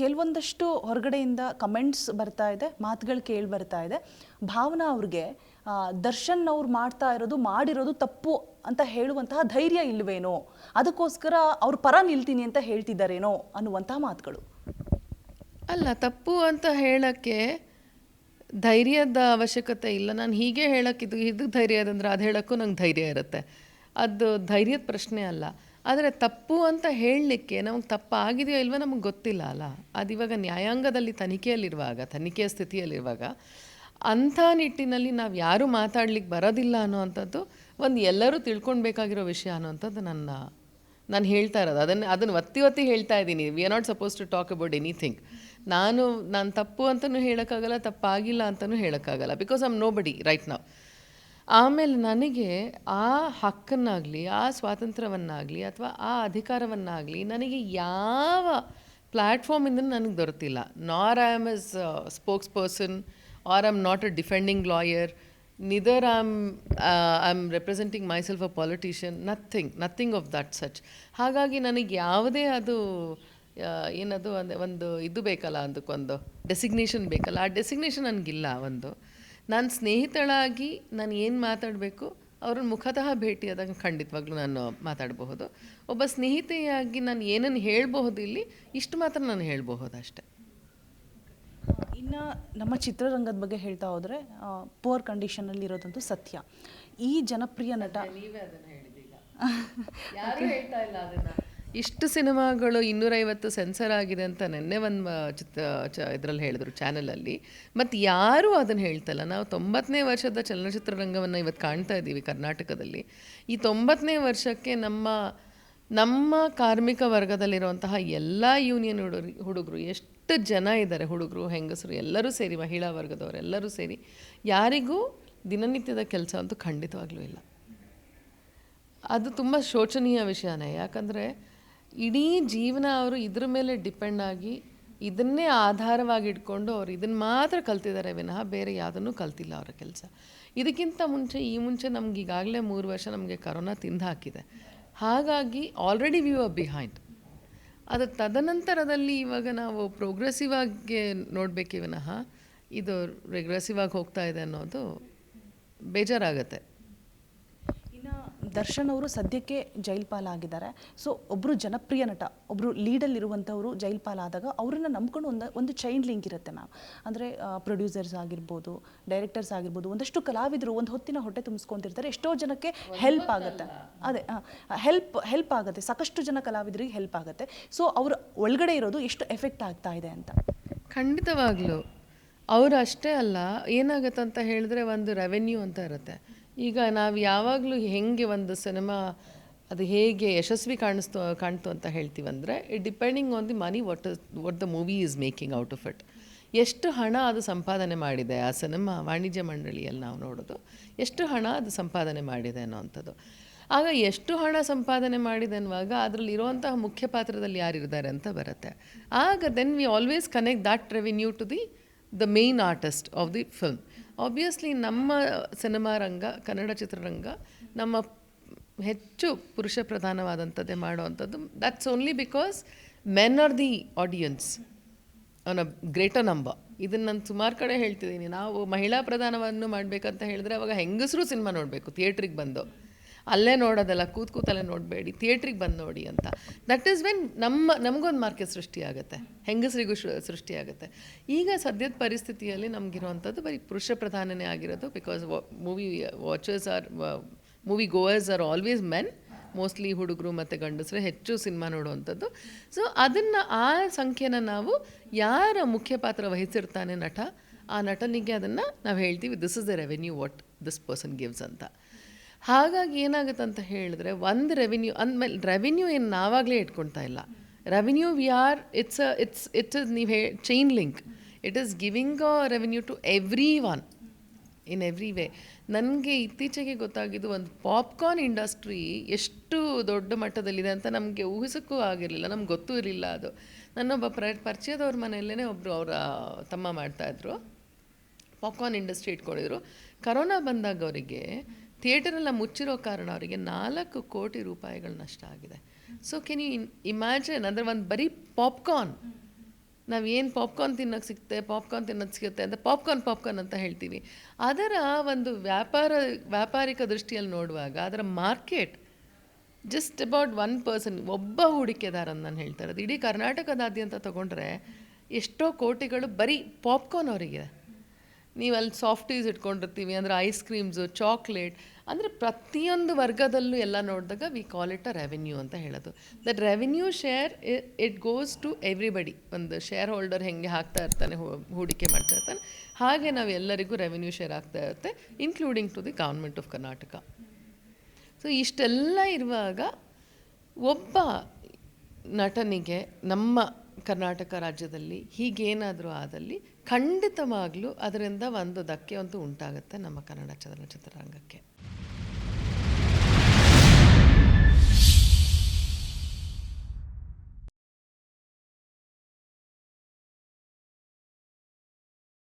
ಕೆಲವೊಂದಷ್ಟು ಹೊರಗಡೆಯಿಂದ ಕಮೆಂಟ್ಸ್ ಬರ್ತಾ ಇದೆ, ಮಾತುಗಳು ಕೇಳಿ ಬರ್ತಾ ಇದೆ. ಭಾವನಾ ಅವ್ರಿಗೆ ದರ್ಶನ್ ಅವ್ರು ಮಾಡ್ತಾ ಇರೋದು, ಮಾಡಿರೋದು ತಪ್ಪು ಅಂತ ಹೇಳುವಂತಹ ಧೈರ್ಯ ಇಲ್ವೇನೋ, ಅದಕ್ಕೋಸ್ಕರ ಅವ್ರ ಪರ ನಿಲ್ತೀನಿ ಅಂತ ಹೇಳ್ತಿದ್ದಾರೇನೋ ಅನ್ನುವಂತಹ ಮಾತುಗಳು. ಅಲ್ಲ, ತಪ್ಪು ಅಂತ ಹೇಳೋಕ್ಕೆ ಧೈರ್ಯದ ಅವಶ್ಯಕತೆ ಇಲ್ಲ. ನಾನು ಹೀಗೆ ಹೇಳಕ್ಕೆ ಇದು ಧೈರ್ಯ ಅದಂದ್ರೆ ಅದು ಹೇಳೋಕ್ಕೂ ನಂಗೆ ಧೈರ್ಯ ಇರುತ್ತೆ. ಅದು ಧೈರ್ಯದ ಪ್ರಶ್ನೆ ಅಲ್ಲ. ಆದರೆ ತಪ್ಪು ಅಂತ ಹೇಳಲಿಕ್ಕೆ ನಮಗೆ ತಪ್ಪಾಗಿದೆಯೋ ಇಲ್ವೋ ನಮಗೆ ಗೊತ್ತಿಲ್ಲ ಅಲ್ಲ. ಅದು ಇವಾಗ ನ್ಯಾಯಾಂಗದಲ್ಲಿ ತನಿಖೆಯಲ್ಲಿರುವಾಗ, ತನಿಖೆಯ ಸ್ಥಿತಿಯಲ್ಲಿರುವಾಗ ಅಂಥ ನಿಟ್ಟಿನಲ್ಲಿ ನಾವು ಯಾರೂ ಮಾತಾಡ್ಲಿಕ್ಕೆ ಬರೋದಿಲ್ಲ ಅನ್ನೋವಂಥದ್ದು ಒಂದು ಎಲ್ಲರೂ ತಿಳ್ಕೊಳ್ಬೇಕಾಗಿರೋ ವಿಷಯ ಅನ್ನೋವಂಥದ್ದು ನನ್ನ, ನಾನು ಹೇಳ್ತಾ ಇರೋದು. ಅದನ್ನು ಅದನ್ನು ಒತ್ತಿ ಒತ್ತಿ ಹೇಳ್ತಾ ಇದ್ದೀನಿ. We are not suppose to talk about anything ನಾನು ನಾನು ತಪ್ಪು ಅಂತಲೂ ಹೇಳೋಕ್ಕಾಗಲ್ಲ, ತಪ್ಪಾಗಿಲ್ಲ ಅಂತಲೂ ಹೇಳೋಕ್ಕಾಗಲ್ಲ. Because am nobody right ನಾವು ಆಮೇಲೆ ನನಗೆ ಆ ಹಕ್ಕನ್ನಾಗಲಿ, ಆ ಸ್ವಾತಂತ್ರ್ಯವನ್ನಾಗಲಿ ಅಥವಾ ಆ ಅಧಿಕಾರವನ್ನಾಗಲಿ ನನಗೆ ಯಾವ ಪ್ಲ್ಯಾಟ್ಫಾರ್ಮಿಂದ ನನಗೆ ದೊರೆತಿಲ್ಲ. Nor I am as spokesperson or am not a defending lawyer neither I am I am representing myself a politician nothing nothing of that such ಹಾಗಾಗಿ ನನಗೆ ಯಾವುದೇ ಅದು ಏನದು ಒಂದು ಒಂದು ಇದು ಬೇಕಲ್ಲ ಅದಕ್ಕೊಂದು ಡೆಸಿಗ್ನೇಷನ್ ಬೇಕಲ್ಲ. ಆ ಡೆಸಿಗ್ನೇಷನ್ ನನಗಿಲ್ಲ ಒಂದು. ನಾನು ಸ್ನೇಹಿತಳಾಗಿ ನಾನು ಏನು ಮಾತಾಡಬೇಕು ಅವ್ರನ್ನ ಮುಖತಃ ಭೇಟಿಯಾದಾಗ ಖಂಡಿತವಾಗ್ಲೂ ನಾನು ಮಾತಾಡಬಹುದು. ಒಬ್ಬ ಸ್ನೇಹಿತೆಯಾಗಿ ನಾನು ಏನನ್ನು ಹೇಳಬಹುದು ಇಲ್ಲಿ ಇಷ್ಟು ಮಾತ್ರ ನಾನು ಹೇಳಬಹುದು ಅಷ್ಟೆ. ಇನ್ನು ನಮ್ಮ ಚಿತ್ರರಂಗದ ಬಗ್ಗೆ ಹೇಳ್ತಾ ಹೋದರೆ ಪೋರ್ ಕಂಡೀಷನಲ್ಲಿ ಇರೋದಂತೂ ಸತ್ಯ. ಈ ಜನಪ್ರಿಯ ನಟ ಯಾರು ಹೇಳ್ತಾ ಇಲ್ಲ ಅದನ್ನ? ಇಷ್ಟು ಸಿನಿಮಾಗಳು ಇನ್ನೂರೈವತ್ತು ಸೆನ್ಸರ್ ಆಗಿದೆ ಅಂತ ನೆನ್ನೆ ಒಂದು ಚಿತ್ರ, ಚ, ಇದರಲ್ಲಿ ಹೇಳಿದ್ರು ಚಾನಲಲ್ಲಿ. ಮತ್ತು ಯಾರೂ ಅದನ್ನು ಹೇಳ್ತಲ್ಲ. ನಾವು ತೊಂಬತ್ತನೇ ವರ್ಷದ ಚಲನಚಿತ್ರ ರಂಗವನ್ನು ಇವತ್ತು ಕಾಣ್ತಾ ಇದ್ದೀವಿ ಕರ್ನಾಟಕದಲ್ಲಿ. ಈ ತೊಂಬತ್ತನೇ ವರ್ಷಕ್ಕೆ ನಮ್ಮ ನಮ್ಮ ಕಾರ್ಮಿಕ ವರ್ಗದಲ್ಲಿರುವಂತಹ ಎಲ್ಲ ಯೂನಿಯನ್ ಹುಡುಗರು ಹುಡುಗರು, ಎಷ್ಟು ಜನ ಇದ್ದಾರೆ ಹುಡುಗರು, ಹೆಂಗಸರು, ಎಲ್ಲರೂ ಸೇರಿ, ಮಹಿಳಾ ವರ್ಗದವರು ಎಲ್ಲರೂ ಸೇರಿ, ಯಾರಿಗೂ ದಿನನಿತ್ಯದ ಕೆಲಸ ಅಂತೂ ಖಂಡಿತವಾಗ್ಲೂ ಇಲ್ಲ. ಅದು ತುಂಬ ಶೋಚನೀಯ ವಿಷಯನೇ. ಯಾಕಂದರೆ ಇಡೀ ಜೀವನ ಅವರು ಇದ್ರ ಮೇಲೆ ಡಿಪೆಂಡ್ ಆಗಿ ಇದನ್ನೇ ಆಧಾರವಾಗಿ ಇಟ್ಕೊಂಡು ಅವ್ರು ಇದನ್ನು ಮಾತ್ರ ಕಲ್ತಿದ್ದಾರೆ ವಿನಃ ಬೇರೆ ಯಾವುದನ್ನು ಕಲ್ತಿಲ್ಲ ಅವರ ಕೆಲಸ. ಇದಕ್ಕಿಂತ ಮುಂಚೆ, ಈ ಮುಂಚೆ ನಮ್ಗೆ ಈಗಾಗಲೇ ಮೂರು ವರ್ಷ ನಮಗೆ ಕರೋನಾ ತಿಂದು ಹಾಕಿದೆ. ಹಾಗಾಗಿ ಆಲ್ರೆಡಿ ವಿ ಆರ್ ಬಿಹೈಂಡ್ ಅದು ತದನಂತರದಲ್ಲಿ ಇವಾಗ ನಾವು ಪ್ರೋಗ್ರೆಸಿವ್ ಆಗಿ ನೋಡಬೇಕಿ ವಿನಃ, ಇದು ರೆಗ್ರೆಸಿವ್ ಆಗಿ ಹೋಗ್ತಾ ಇದೆ ಅನ್ನೋದು ಬೇಜಾರಾಗತ್ತೆ. ದರ್ಶನ್ ಅವರು ಸದ್ಯಕ್ಕೆ ಜೈಲ್ ಪಾಲಾಗಿದ್ದಾರೆ ಸೊ ಒಬ್ಬರು ಜನಪ್ರಿಯ ನಟ ಒಬ್ಬರು ಲೀಡಲ್ಲಿರುವಂಥವರು ಜೈಲ್ ಪಾಲಾದಾಗ ಅವರನ್ನ ನಂಬ್ಕೊಂಡು ಒಂದು ಒಂದು ಚೈನ್ ಲಿಂಕ್ ಇರುತ್ತೆ ಮ್ಯಾಮ್. ಅಂದರೆ ಪ್ರೊಡ್ಯೂಸರ್ಸ್ ಆಗಿರ್ಬೋದು ಡೈರೆಕ್ಟರ್ಸ್ ಆಗಿರ್ಬೋದು ಒಂದಷ್ಟು ಕಲಾವಿದರು ಒಂದು ಹೊತ್ತಿನ ಹೊಟ್ಟೆ ತುಂಬಿಸ್ಕೊಂತಿರ್ತಾರೆ ಎಷ್ಟೋ ಜನಕ್ಕೆ ಹೆಲ್ಪ್ ಆಗುತ್ತೆ. ಅದೇ ಹೆಲ್ಪ್ ಹೆಲ್ಪ್ ಆಗುತ್ತೆ. ಸಾಕಷ್ಟು ಜನ ಕಲಾವಿದರಿಗೆ ಹೆಲ್ಪ್ ಆಗುತ್ತೆ. ಸೊ ಅವರು ಒಳಗಡೆ ಇರೋದು ಎಷ್ಟು ಎಫೆಕ್ಟ್ ಆಗ್ತಾ ಇದೆ ಅಂತ. ಖಂಡಿತವಾಗ್ಲೂ. ಅವರು ಅಷ್ಟೇ ಅಲ್ಲ ಏನಾಗುತ್ತೆ ಅಂತ ಹೇಳಿದ್ರೆ ಒಂದು ರೆವೆನ್ಯೂ ಅಂತ ಇರುತ್ತೆ. ಈಗ ನಾವು ಯಾವಾಗಲೂ ಹೆಂಗೆ ಒಂದು ಸಿನಿಮಾ ಅದು ಹೇಗೆ ಯಶಸ್ವಿ ಕಾಣಿಸ್ತು, ಕಾಣ್ತು ಅಂತ ಹೇಳ್ತೀವಂದರೆ it depending on the money what what the movie is making out of it ಎಷ್ಟು ಹಣ ಅದು ಸಂಪಾದನೆ ಮಾಡಿದೆ ಆ ಸಿನಿಮಾ ವಾಣಿಜ್ಯ ಮಂಡಳಿಯಲ್ಲಿ ನಾವು ನೋಡೋದು, ಎಷ್ಟು ಹಣ ಅದು ಸಂಪಾದನೆ ಮಾಡಿದೆ ಅನ್ನೋವಂಥದ್ದು ಆಗ ಎಷ್ಟು ಹಣ ಸಂಪಾದನೆ ಮಾಡಿದೆ ಅನ್ನುವಾಗ ಅದರಲ್ಲಿ ಇರುವಂತಹ ಮುಖ್ಯ ಪಾತ್ರದಲ್ಲಿ ಯಾರಿದ್ದಾರೆ ಅಂತ ಬರುತ್ತೆ. ಆಗ then we always connect that revenue to the the main artist of the film obviously ನಮ್ಮ ಸಿನಿಮಾ ರಂಗ, ಕನ್ನಡ ಚಿತ್ರರಂಗ ನಮ್ಮ ಹೆಚ್ಚು ಪುರುಷ ಪ್ರಧಾನವಾದಂಥದ್ದೇ ಮಾಡುವಂಥದ್ದು that's only because men are the audience ಅವನ ಗ್ರೇಟರ್ ನಂಬರ್ ಇದನ್ನು ನಾನು ಸುಮಾರು ಕಡೆ ಹೇಳ್ತಿದ್ದೀನಿ ನಾವು ಮಹಿಳಾ ಪ್ರಧಾನವನ್ನು ಮಾಡಬೇಕಂತ ಹೇಳಿದ್ರೆ ಅವಾಗ ಹೆಂಗಸರು ಸಿನಿಮಾ ನೋಡಬೇಕು ಥಿಯೇಟ್ರಿಗೆ ಬಂದು. ಅಲ್ಲೇ ನೋಡೋದಲ್ಲ, ಕೂತ್ ಕೂತಲ್ಲೇ ನೋಡಬೇಡಿ, ಥಿಯೇಟ್ರಿಗೆ ಬಂದು ನೋಡಿ ಅಂತ. ದಟ್ ಈಸ್ ವೆನ್ ನಮ್ಮ, ನಮಗೊಂದು ಮಾರ್ಕೆಟ್ ಸೃಷ್ಟಿಯಾಗುತ್ತೆ, ಹೆಂಗಸರಿಗೂ ಸೃಷ್ಟಿಯಾಗುತ್ತೆ. ಈಗ ಸದ್ಯದ ಪರಿಸ್ಥಿತಿಯಲ್ಲಿ ನಮಗಿರುವಂಥದ್ದು ಬರೀ ಪುರುಷ ಪ್ರಧಾನನೇ ಆಗಿರೋದು because movie watchers are movie goers are always men mostly ಹುಡುಗರು ಮತ್ತು ಗಂಡಸರು ಹೆಚ್ಚು ಸಿನಿಮಾ ನೋಡುವಂಥದ್ದು. ಸೊ ಅದನ್ನು ಆ ಸಂಖ್ಯೆನ ನಾವು ಯಾರ ಮುಖ್ಯ ಪಾತ್ರ ವಹಿಸಿರ್ತಾನೆ ನಟ, ಆ ನಟನಿಗೆ ಅದನ್ನು ನಾವು ಹೇಳ್ತೀವಿ this is the revenue what this person gives ಅಂತ. ಹಾಗಾಗಿ ಏನಾಗುತ್ತೆ ಅಂತ ಹೇಳಿದ್ರೆ ಒಂದು ರೆವಿನ್ಯೂ ಅಂದಮೇಲೆ ರೆವಿನ್ಯೂ ಏನು ನಾವಾಗಲೇ ಇಟ್ಕೊಳ್ತಾ ಇಲ್ಲ. Revenue we are it's it's it's ನೀವು hey chain link it is giving a revenue to every one in every way ನನಗೆ ಇತ್ತೀಚೆಗೆ ಗೊತ್ತಾಗಿದ್ದು ಒಂದು ಪಾಪ್ಕಾರ್ನ್ ಇಂಡಸ್ಟ್ರಿ ಎಷ್ಟು ದೊಡ್ಡ ಮಟ್ಟದಲ್ಲಿದೆ ಅಂತ ನಮಗೆ ಊಹಿಸೋಕ್ಕೂ ಆಗಿರಲಿಲ್ಲ, ನಮ್ಗೆ ಗೊತ್ತೂ ಇರಲಿಲ್ಲ ಅದು. ನನ್ನೊಬ್ಬ ಪ್ರ, ಪರಿಚಯದವ್ರ ಮನೆಯಲ್ಲೇ ಒಬ್ಬರು ಅವರ, ತಮ್ಮ ಮಾಡ್ತಾಯಿದ್ರು ಪಾಪ್ಕಾರ್ನ್ ಇಂಡಸ್ಟ್ರಿ ಇಟ್ಕೊಂಡಿದ್ರು ಕರೋನಾ ಬಂದಾಗ ಅವರಿಗೆ ಥಿಯೇಟರೆಲ್ಲ ಮುಚ್ಚಿರೋ ಕಾರಣ ಅವರಿಗೆ ನಾಲ್ಕು ಕೋಟಿ ರೂಪಾಯಿಗಳು ನಷ್ಟ ಆಗಿದೆ. ಸೊ ಕೆನ್ ಯು ಇಮ್ಯಾಜಿನ್ ಅಂದರೆ ಒಂದು ಬರೀ ಪಾಪ್ಕಾರ್ನ್ ನಾವು ಏನು ಪಾಪ್ಕಾರ್ನ್ ತಿನ್ನೋಕ್ಕೆ ಸಿಗುತ್ತೆ ಪಾಪ್ಕಾರ್ನ್ ತಿನ್ನೋದು ಸಿಗುತ್ತೆ ಅಂತ ಪಾಪ್ಕಾರ್ನ್ ಪಾಪ್ಕಾರ್ನ್ ಅಂತ ಹೇಳ್ತೀವಿ. ಅದರ ಒಂದು ವ್ಯಾಪಾರ, ವ್ಯಾಪಾರಿಕ ದೃಷ್ಟಿಯಲ್ಲಿ ನೋಡುವಾಗ ಅದರ market just about one person ಒಬ್ಬ ಹೂಡಿಕೆದಾರ ಅಂತ ನಾನು ಹೇಳ್ತಾ ಇರೋದು. ಇಡೀ ಕರ್ನಾಟಕದಾದ್ಯಂತ ತೊಗೊಂಡ್ರೆ ಎಷ್ಟೋ ಕೋಟಿಗಳು ಬರೀ ಪಾಪ್ಕಾರ್ನ್ ಅವರಿಗೆ. ನೀವು ಅಲ್ಲಿ ಸಾಫ್ಟೀಸ್ ಇಟ್ಕೊಂಡಿರ್ತೀವಿ, ಅಂದರೆ ಐಸ್ ಕ್ರೀಮ್ಸು ಚಾಕ್ಲೇಟ್ ಅಂದರೆ ಪ್ರತಿಯೊಂದು ವರ್ಗದಲ್ಲೂ ಎಲ್ಲ ನೋಡಿದಾಗ we call it a revenue ಅಂತ ಹೇಳೋದು. That revenue share it goes to everybody ಒಂದು ಶೇರ್ ಹೋಲ್ಡರ್ ಹೆಂಗೆ ಹಾಕ್ತಾ ಇರ್ತಾನೆ ಹೂಡಿಕೆ ಮಾಡ್ತಾ ಇರ್ತಾನೆ, ಹಾಗೆ ನಾವು ಎಲ್ಲರಿಗೂ ರೆವೆನ್ಯೂ ಶೇರ್ ಆಗ್ತಾ ಇರುತ್ತೆ including to the government of Karnataka so ಇಷ್ಟೆಲ್ಲ ಇರುವಾಗ ಒಬ್ಬ ನಟನಿಗೆ ನಮ್ಮ ಕರ್ನಾಟಕ ರಾಜ್ಯದಲ್ಲಿ ಹೀಗೇನಾದರೂ ಆದಲ್ಲಿ ಖಂಡಿತವಾಗ್ಲೂ ಅದರಿಂದ ಒಂದು ಧಕ್ಕೆ ಅಂತೂ ಉಂಟಾಗುತ್ತೆ ನಮ್ಮ ಕನ್ನಡ ಚಲನಚಿತ್ರರಂಗಕ್ಕೆ